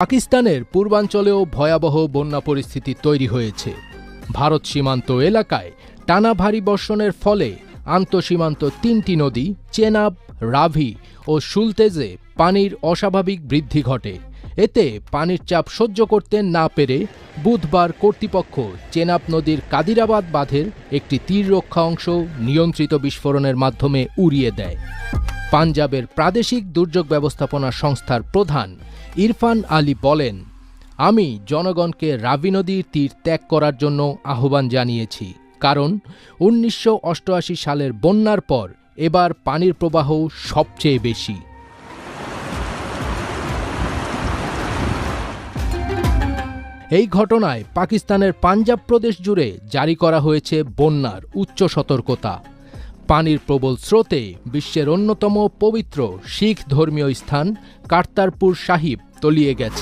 পাকিস্তানের পূর্বাঞ্চলেও ভয়াবহ বন্যা পরিস্থিতি তৈরি হয়েছে। ভারত সীমান্ত এলাকায় টানা ভারী বর্ষণের ফলে আন্তঃসীমান্ত তিনটি নদী চেনাব, রাভি ও সুলতেজে পানির অস্বাভাবিক বৃদ্ধি ঘটে। এতে পানির চাপ সহ্য করতে না পেরে বুধবার কর্তৃপক্ষ চেনাব নদীর কাদিরাবাদ বাঁধের একটি তীররক্ষা অংশ নিয়ন্ত্রিত বিস্ফোরণের মাধ্যমে উড়িয়ে দেয়। পাঞ্জাবের প্রাদেশিক দুর্যোগ ব্যবস্থাপনা সংস্থার প্রধান ইরফান আলী বলেন, আমি জনগণকে রাবি নদীর তীর ত্যাগ করার জন্য আহ্বান জানিয়েছি, কারণ উনিশশো অষ্টআশি সালের বন্যার পর এবার পানির প্রবাহ সবচেয়ে বেশি। এই ঘটনায় পাকিস্তানের পাঞ্জাব প্রদেশ জুড়ে জারি করা হয়েছে বন্যার উচ্চ সতর্কতা। পানির প্রবল স্রোতে বিশ্বের অন্যতম পবিত্র শিখ ধর্মীয় স্থান কার্তারপুর সাহিব তলিয়ে গেছে।